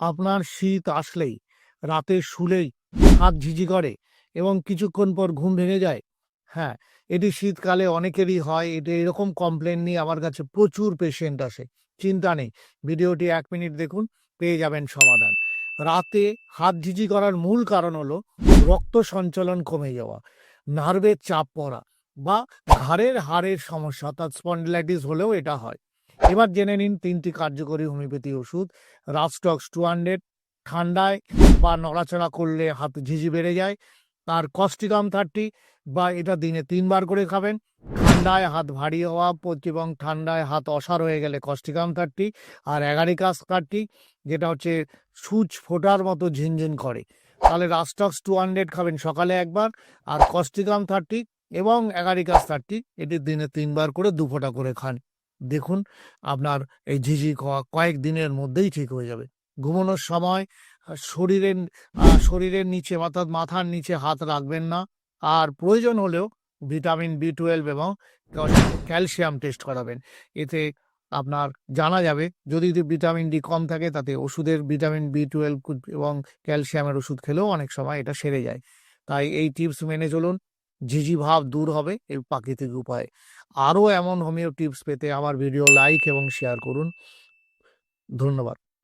আপনার শীত আসলেই, রাতে শুলেই হাত ঝিঝি করে এবং কিছুক্ষণ পর ঘুম ভেঙে যায়। হ্যাঁ এটি শীতকালে অনেকেরই হয়, এটি এরকম কমপ্লেন নিয়ে আমার কাছে প্রচুর পেশেন্ট আসে। চিন্তা নেই, ভিডিওটি এক মিনিট দেখুন, পেয়ে যাবেন সমাধান। রাতে হাত ঝিঝি করার মূল কারণ হলো রক্ত সঞ্চালন কমে যাওয়া, নার্ভের চাপ পড়া বা ঘাড়ের হাড়ের সমস্যা, অর্থাৎ স্পন্ডিলাইটিস হলেও এটা হয়। এবার জেনে নিন তিনটি কার্যকরী হোমিওপ্যাথি ওষুধ। রাস্টক্স টু হান্ড্রেড, ঠান্ডায় বা নড়াচড়া করলে হাত ঝিঝি বেড়ে যায়। আর কস্টিকাম থার্টি বা এটা দিনে তিনবার করে খাবেন। ঠান্ডায় হাত ভারী হওয়া এবং ঠান্ডায় হাত অসার হয়ে গেলে কস্টিকাম থার্টি আর অ্যাগারিকাস থার্টি, যেটা হচ্ছে সুচ ফোটার মতো ঝিনঝিন করে। তাহলে রাস্টক্স টু হান্ড্রেড খাবেন সকালে একবার আর কস্টিকাম থার্টি এবং অ্যাগারিকাস থার্টি, এটি দিনে তিনবার করে দু ফোঁটা করে খান। দেখুন, আপনার এই ঝিঝি কয়েক দিনের মধ্যেই ঠিক হয়ে যাবে। ঘুমানোর সময় শরীরের শরীরের নিচে অর্থাৎ মাথার নিচে হাত রাখবেন না। আর প্রয়োজন হলেও ভিটামিন বি টুয়েলভ এবং ক্যালসিয়াম টেস্ট করাবেন। এতে আপনার জানা যাবে, যদি ভিটামিন ডি কম থাকে, তাতে ওষুধের ভিটামিন বি টুয়েলভ এবং ক্যালসিয়ামের ওষুধ খেলেও অনেক সময় এটা সেরে যায়। তাই এই টিপস মেনে চলুন। ঝিঝি ভাব দূর হবে এই প্রাকৃতিক উপায়ে। আরও এমন হোমিও টিপস পেতে আমার ভিডিও লাইক এবং শেয়ার করুন। ধন্যবাদ।